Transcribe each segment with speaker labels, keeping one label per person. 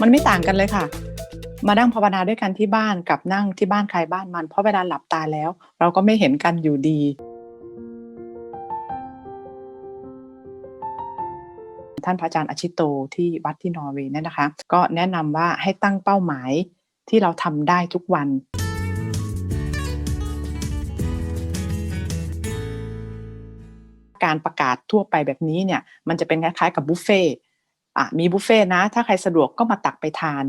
Speaker 1: มันไม่ต่างกันเลยค่ะ มานั่งภาวนาด้วยกันที่บ้านกับนั่งที่บ้านใครบ้านมัน เพราะเวลาหลับตาแล้ว เราก็ไม่เห็นกันอยู่ดี ท่านพระอาจารย์อชิโตที่วัดที่นอร์เวย์เนี่ยนะคะ ก็แนะนำว่าให้ตั้งเป้าหมายที่เราทำได้ทุกวันการประกาศทั่วไปแบบนี้เนี่ยมันจะเป็นคล้ายๆกับบุฟเฟ่ อะมีบุฟเฟ่ต์นะ ถ้าใครสะดวกก็มาตักไปทาน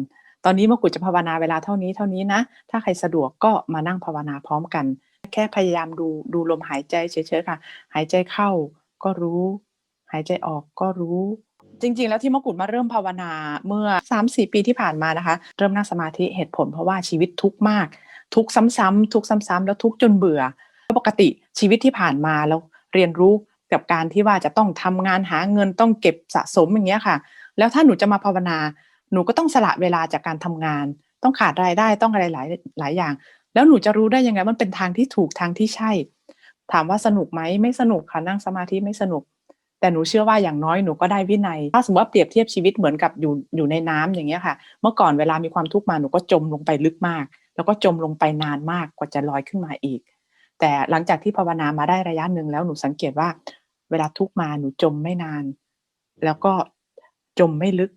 Speaker 1: ตอนนี้มะกุฎจะภาวนาเวลาเท่านี้เท่านี้นะ ถ้าใครสะดวกก็มานั่งภาวนาพร้อมกัน แค่พยายามดูดูลมหายใจเฉยๆค่ะ หายใจเข้าก็รู้ หายใจออกก็รู้ จริง ๆ แล้วที่มะกุฎมาเริ่มภาวนาเมื่อ 3-4 ปีที่ผ่านมานะคะ เริ่มนั่งสมาธิเหตุผลเพราะว่าชีวิตทุกข์มาก ทุกซ้ำๆทุกซ้ำๆแล้วทุกจนเบื่อปกติชีวิตที่ผ่านมาแล้วเรียนรู้ กับการที่ว่าจะต้องทำงานหาเงินต้องเก็บสะสมอย่างเงี้ยค่ะ แล้วถ้าหนูจะมาภาวนา หนูก็ต้องสละเวลาจากการทำงาน ต้องขาดรายได้ต้องอะไรหลายหลายอย่าง แล้วหนูจะรู้ได้ยังไงมันเป็นทางที่ถูกทางที่ใช่ ถามว่าสนุกไหมไม่สนุกค่ะนั่งสมาธิไม่สนุก แต่หนูเชื่อว่าอย่างน้อยหนูก็ได้วินัย ถ้าสมมติว่าเปรียบเทียบชีวิตเหมือนกับอยู่อยู่ในน้ำอย่างเงี้ยค่ะ เมื่อก่อนเวลามีความทุกข์มาหนูก็จมลงไปลึกมาก แล้วก็จมลงไปนานมากกว่าจะลอยขึ้นมาอีกแต่หลังจากที่ภาวนามาได้ระยะหนึ่งแล้วหนูสังเกตว่า เวลาทุกมาหนูจมไม่นาน แล้วก็จมไม่ลึก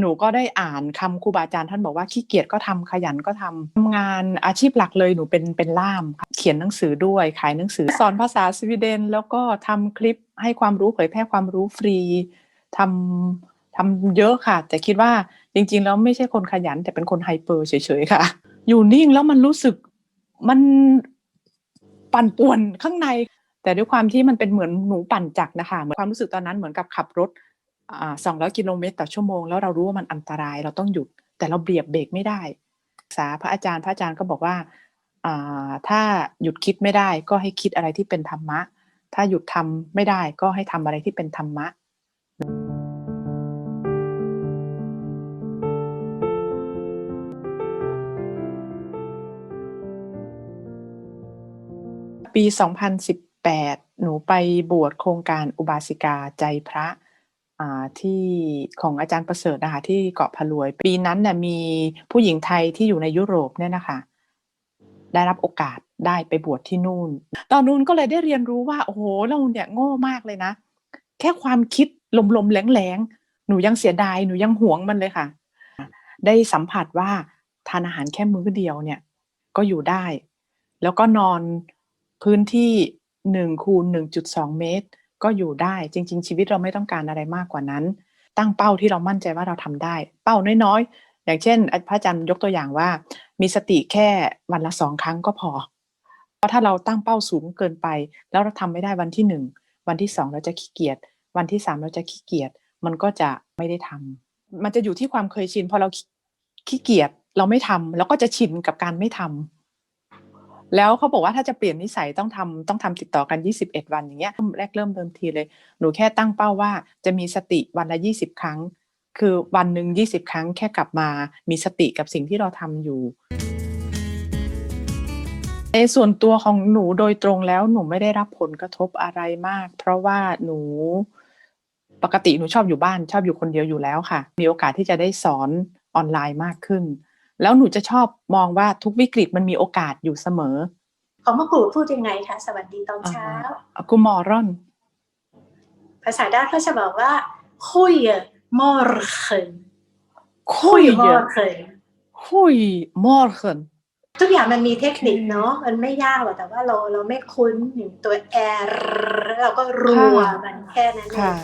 Speaker 1: หนูก็ได้อ่านคำครูบาอาจารย์ท่านบอกว่าขี้เกียจก็ทำขยันก็ทำทำงานอาชีพหลักเลยหนูเป็นเป็นล่าม เขียนหนังสือด้วยขายหนังสือสอนภาษาสวีเดน แล้วก็ทำคลิปให้ความรู้เผยแพร่ความรู้ฟรีทำทำเยอะค่ะ แต่คิดว่าจริง ๆ แล้วไม่ใช่คนขยัน แต่เป็นคนไฮเปอร์เฉยๆค่ะ อยู่นิ่งแล้วมันรู้สึกมันปั่นป่วนข้างใน แต่ด้วยความที่มันเป็นเหมือนหนูปั่นจักรนะคะเหมือนความรู้สึกตอนนั้นเหมือนกับขับรถสองร้อยกิโลเมตรต่อชั่วโมงแล้วเรารู้ว่ามันอันตรายเราต้องหยุด แต่เราเบียบเบรกไม่ได้ศึกษาพระอาจารย์พระอาจารย์ก็บอกว่าถ้าหยุดคิดไม่ได้ก็ให้คิดอะไรที่เป็นธรรมะ ถ้าหยุดทำไม่ได้ก็ให้ทำอะไรที่เป็นธรรมะปี 2018 หนูไปบวชโครงการอุบาสิกาใจพระที่ของอาจารย์ประเสริฐนะคะที่เกาะพะลวย ปีนั้นน่ะมีผู้หญิงไทยที่อยู่ในยุโรปเนี่ยนะคะได้รับโอกาสได้ไปบวชที่นู่น ตอนนู้นก็เลยได้เรียนรู้ว่า โอ้โหเราเนี่ยโง่มากเลยนะ แค่ความคิดลมๆแรงๆ หนูยังเสียดายหนูยังหวงมันเลยค่ะ ได้สัมผัสว่าทานอาหารแค่มื้อเดียวเนี่ย ก็อยู่ได้ แล้วก็นอนพื้นที่ หนึ่งคูณหนึ่งจุดสองเมตร ก็อยู่ได้จริง ๆ ชีวิตเราไม่ต้องการอะไรมากกว่านั้น ตั้งเป้าที่เรามั่นใจว่าเราทำได้ เป้าน้อยๆ อย่างเช่น พระอาจารย์ยกตัวอย่างว่า มีสติแค่วันละสองครั้งก็พอ เพราะถ้าเราตั้งเป้าสูงเกินไป แล้วเราทำไม่ได้วันที่หนึ่งวันที่สองเราจะขี้เกียจวันที่สามเราจะขี้เกียจมันก็จะไม่ได้ทำมันจะอยู่ที่ความเคยชินพอเราขี้เกียจเราไม่ทำแล้วก็จะชินกับการไม่ทำ แล้วเขาบอกว่าถ้าจะเปลี่ยนนิสัยต้องทำต้องทำติดต่อกัน 21 วันอย่างเงี้ยแรกเริ่มเดิมทีเลย หนูแค่ตั้งเป้าว่าจะมีสติวันละ 20 ครั้ง คือวันหนึ่ง20 ครั้งแค่กลับมามีสติกับสิ่งที่เราทำอยู่ในส่วนตัวของหนูโดยตรงแล้วหนูไม่ได้รับผลกระทบอะไรมาก เพราะว่าหนูปกติหนูชอบอยู่บ้านชอบอยู่คนเดียวอยู่แล้วค่ะ มีโอกาสที่จะได้สอนออนไลน์มากขึ้น แล้วหนูจะชอบมองว่าทุกวิกฤตมันมีโอกาสอยู่เสมอ
Speaker 2: ของมะกรูดพูดยังไงคะสวัสดีตอนเช้า
Speaker 1: กูมอรอน
Speaker 2: ภาษาด้านเขาจะบอกว่า คุยมอร์เคน
Speaker 1: คุย
Speaker 2: มอร์เคน
Speaker 1: คุยมอร์เคน
Speaker 2: ทุกอย่างมันมีเทคนิคเนาะมันไม่ยากหรอกแต่ว่าเราเราไม่คุ้นอย่างตัวแอร์เราก็รัวมันแค่นั้นเอ
Speaker 1: ค่ะ
Speaker 2: ง